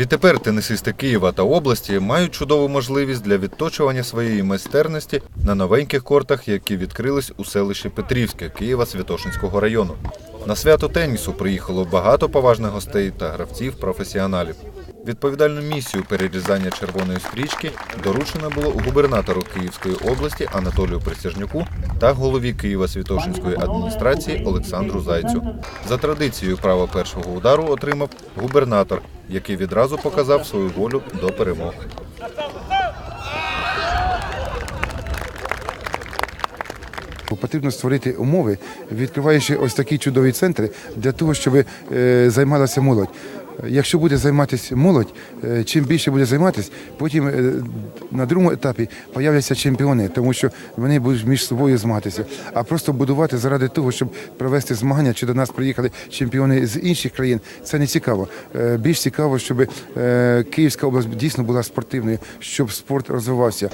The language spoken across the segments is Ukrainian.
Відтепер тенісисти Києва та області мають чудову можливість для відточування своєї майстерності на новеньких кортах, які відкрились у селищі Петрівське Києва Святошинського району. На свято тенісу приїхало багато поважних гостей та гравців-професіоналів. Відповідальну місію перерізання червоної стрічки доручено було губернатору Київської області Анатолію Присяжнюку та голові Києва Святошинської адміністрації Олександру Зайцю. За традицією право першого удару отримав губернатор, який відразу показав свою волю до перемоги. Потрібно створити умови, відкриваючи ось такі чудові центри для того, щоб е, займалася молодь. Якщо буде займатися молодь, е, чим більше буде займатися, потім е, на другому етапі появляться чемпіони, тому що вони будуть між собою змагатися. А просто будувати заради того, щоб провести змагання, чи до нас приїхали чемпіони з інших країн, це не цікаво. Е, Більш цікаво, щоб Київська область дійсно була спортивною, щоб спорт розвивався.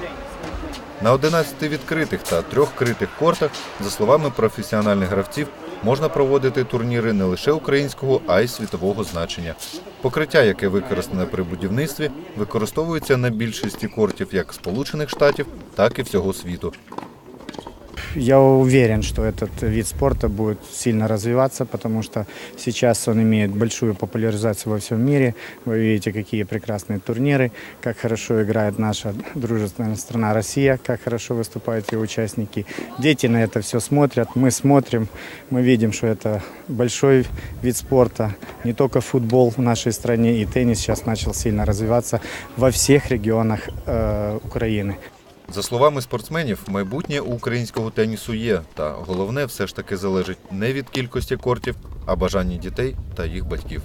На 11 відкритих та трьох критих кортах, за словами професіональних гравців, можна проводити турніри не лише українського, а й світового значення. Покриття, яке використане при будівництві, використовується на більшості кортів як Сполучених Штатів, так і всього світу Я уверен, что этот вид спорта будет сильно развиваться, потому что сейчас он имеет большую популяризацию во всем мире. Вы видите, какие прекрасные турниры, как хорошо играет наша дружественная страна Россия, как хорошо выступают ее участники. Дети на это все смотрят, мы смотрим, мы видим, что это большой вид спорта. Не только футбол в нашей стране, и теннис сейчас начал сильно развиваться во всех регионах э, Украины. За словами спортсменів, майбутнє у українського тенісу є, та головне все ж таки залежить не від кількості кортів, а бажання дітей та їх батьків.